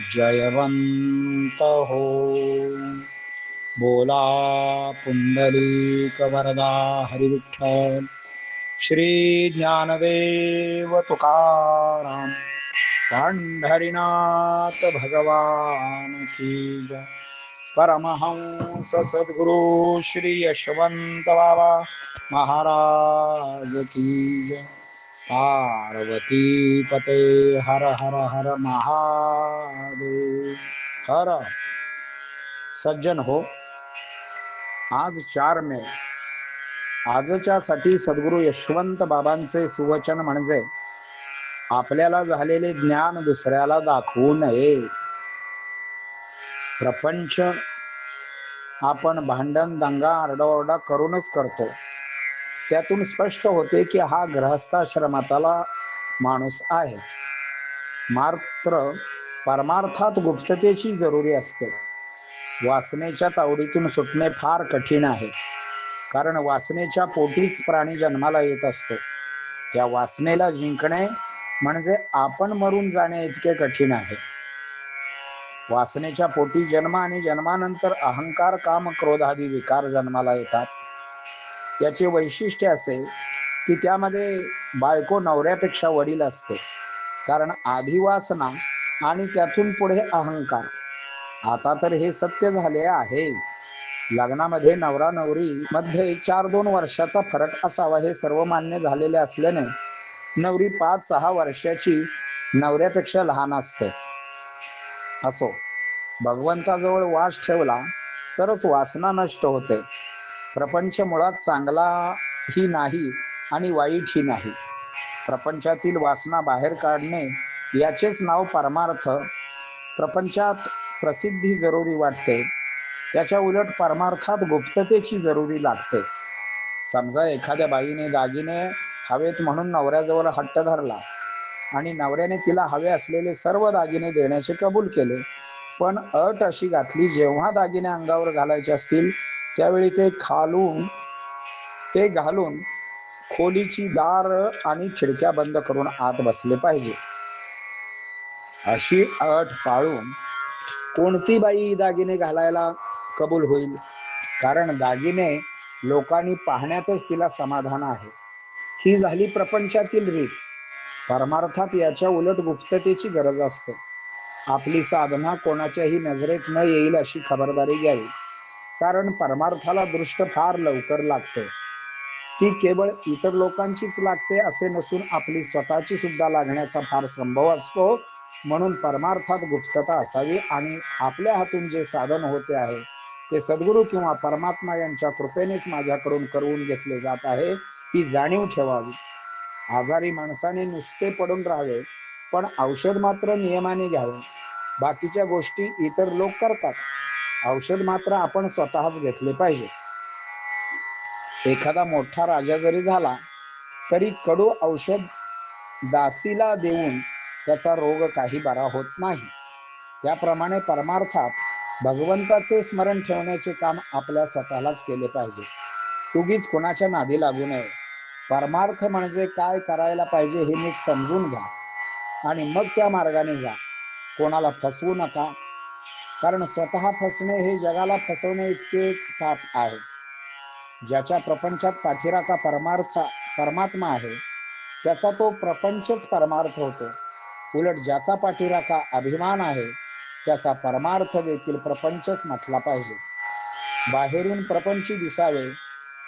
जयवंत हो बोला पुंडलिक वरदा हरिविठ्ठल। श्री ज्ञानदेव तुकाराम। पंढरीनाथ भगवान की जय। परमहंस सद्गुरु श्री यशवंत बाबा महाराज की जय। पार्वती पते हर हर हर महादेव. हर सज्जन हो. आज चार मे. आजच्या साठी सद्गुरु यशवंत बाबांचे सुवचन म्हणजे आपल्याला झालेले ज्ञान दुसऱ्याला दाखवू नये. प्रपंच आपण भांडण दंगा आरडाओरडा करूनच करतो. त्यातून स्पष्ट होते की हा ग्रहस्थाश्रमाताला माणूस आहे. मात्र परमार्थात गुप्ततेची जरुरी असते. वासनेच्या तावडीतून सुटणे फार कठीण आहे. कारण वासनेच्या पोटीच प्राणी जन्माला येत असतो. या वासनेला जिंकणे म्हणजे आपण मरून जाणे इतके कठीण आहे. वासनेच्या पोटी जन्म आणि जन्मानंतर अहंकार काम क्रोधादी विकार जन्माला येतात. याचे वैशिष्ट्य असे की त्यामध्ये बायको नवऱ्यापेक्षा वडील असते. कारण आधी वासना आणि त्यातून पुढे अहंकार. आता तर हे सत्य झाले आहे. लग्नामध्ये नवरा नवरी मध्ये चार दोन वर्षाचा फरक असावा हे सर्व मान्य झालेले असल्याने नवरी पाच सहा वर्षाची नवऱ्यापेक्षा लहान असते. असो भगवंताजवळ वास ठेवला तरच वासना नष्ट होते. प्रपंच मुळात चांगला ही नाही आणि वाईट ही नाही. प्रपंचातील वासना बाहेर काढणे याचेच नाव परमार्थ. प्रपंचात प्रसिद्धी जरुरी वाटते. त्याच्या उलट परमार्थात गुप्ततेची जरुरी लागते. समजा एखाद्या बाईने दागिने हवेत म्हणून नवऱ्याजवळ हट्ट धरला आणि नवऱ्याने तिला हवे असलेले सर्व दागिने देण्याचे कबूल केले पण अट अशी घातली जेव्हा दागिने अंगावर घालायचे असतील त्यावेळी ते खालून ते घालून खोलीची दार आणि खिडक्या बंद करून आत बसले पाहिजे. अशी अट पाळून कोणती बाई दागिने घालायला कबूल होईल? कारण दागिने लोकांनी पाहण्यातच तिला समाधान आहे. ही झाली प्रपंचातील रीत. परमार्थात याच्या उलट गुप्ततेची गरज असते. आपली साधना कोणाच्याही नजरेत न येईल अशी खबरदारी घ्यावी. कारण परमार्थाला दृष्ट फार लवकर लागते. ती केवळ इतर लोकांचीच लागते असे नसून आपली स्वतःची सुद्धा लागण्याचा फार संभव असतो. म्हणून परमार्थात गुप्तता असावी आणि आपल्या हातून जे साधन होते आहे ते सद्गुरू किंवा परमात्मा यांच्या कृपेनेच माझ्याकडून करून घेतले जात आहे ही जाणीव ठेवावी. आजारी माणसाने नुसते पडून राहावे पण औषध मात्र नियमाने घ्यावे. बाकीच्या गोष्टी इतर लोक करतात. औषध मात्र आपण स्वतःच घेतले पाहिजे. एखादा मोठा राजा जरी झाला तरी कडू औषध दासीला देऊन त्याचा रोग काही बरा होत नाही. त्याप्रमाणे परमार्थात भगवंताचे स्मरण ठेवण्याचे काम आपल्या स्वतःलाच केले पाहिजे. उगीच कोणाच्या नादी लागू नये. परमार्थ म्हणजे काय करायला पाहिजे हे नीट समजून घ्या. आणि मग त्या मार्गाने जा. कोणाला फसवू नका. कारण स्वतः फसणे हे जगाला फसवणे इतकेच पाप आहे. ज्याच्या प्रपंचात पाठीराखा परमार्थ परमात्मा आहे त्याचा तो प्रपंचच परमार्थ होतो. उलट ज्याचा पाठीराखा अभिमान आहे त्याचा परमार्थ देखील प्रपंचच म्हटला पाहिजे. बाहेरून प्रपंची दिसावे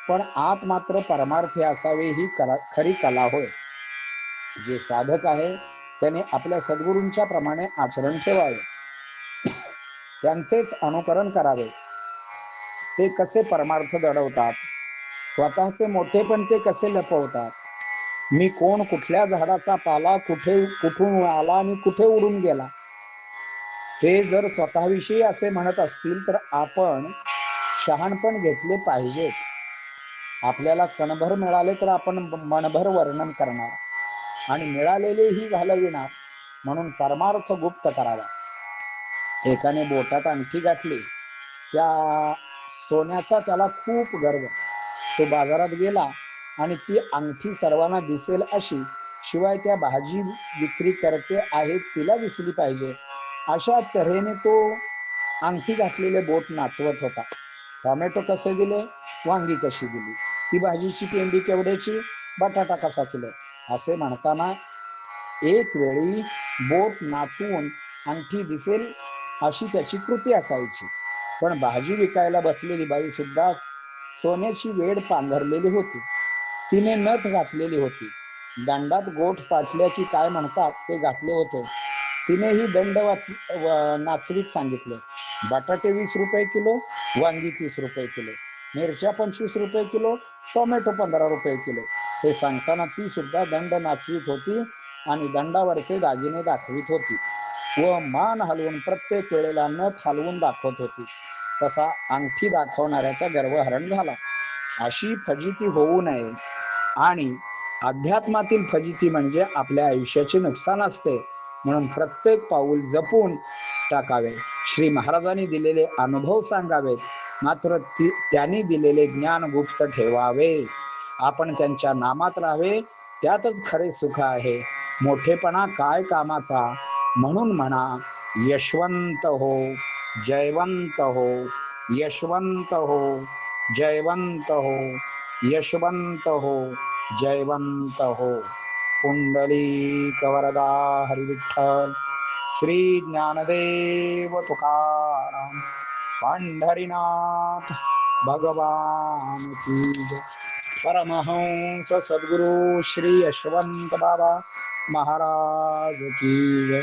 पण आत मात्र परमार्थी असावे ही कला खरी कला होय. जे साधक आहे त्याने आपल्या सद्गुरूंच्या प्रमाणे आचरण ठेवावे. त्यांचेच अनुकरण करावे. ते कसे परमार्थ दडवतात? स्वतःचे मोठे पण ते कसे लपवतात? मी कोण कुठल्या झाडाचा पाला कुठे कुठून आला आणि कुठे उडून गेला? ते जर स्वतःविषयी असे म्हणत असतील तर आपण शहाणपण घेतले पाहिजेच. आपल्याला कणभर मिळाले तर आपण मनभर वर्णन करणार. आणि मिळालेलेही घालविणार. म्हणून परमार्थ गुप्त करावा. एकाने बोटात अंगठी घातली. त्या सोन्याचा त्याला खूप गर्व. तो बाजारात गेला आणि ती अंगठी सर्वांना दिसेल अशी शिवाय त्या भाजी विक्री करते आहे तिला दिसली पाहिजे. अशा तऱ्हेने तो अंगठी घातलेले बोट नाचवत होता. टोमॅटो कसे दिले? वांगी कशी दिली? ती भाजीची पेंडी केवढ्याची? बटाटा कसा किलो? असे म्हणताना एक वेळी बोट नाचवून अंगठी दिसेल अशी त्याची कृती असायची. पण भाजी विकायला बसलेली बाई सुद्धा सोन्याची वेड पांघरलेली होती. तिने नथ घातलेली होती. दंडात गोठ पाठल्या की काय म्हणतात ते घातले होते. तिनेही दंड वाच नाचवीत सांगितले. बटाटे वीस रुपये किलो वांगी तीस रुपये किलो मिरच्या पंचवीस रुपये किलो टोमॅटो पंधरा रुपये किलो. हे सांगताना ती सुद्धा दंड नाचवीत होती आणि दंडावरचे दागिने दाखवित होती. व मान हलवून प्रत्येक वेळेला नथ हलवून दाखवत होती. तसा अंगठी दाखवणाऱ्याचा गर्वहरण झाला. अशी फजिती होऊ नये. आणि अध्यात्मातील फजिती म्हणजे आपल्या आयुष्याचे नुकसान असते. म्हणून प्रत्येक पाऊल जपून टाकावे. श्री महाराजांनी दिलेले अनुभव सांगावेत मात्र ती त्यांनी दिलेले ज्ञान गुप्त ठेवावे. आपण त्यांच्या नामात राहावे. त्यातच खरे सुख आहे. मोठेपणा काय कामाचा? म्हणून म्हणा यशवंत हो जयवंत हो यशवंत हो जयवंत हो यशवंत हो जयवंत हो पुंडली कवरदा हरिविठ्ठल श्री ज्ञानदेव तुकाराम पंढरीनाथ भगवान की परमहंस सद्गुरु श्री यशवंत बाबा महाराज की जय.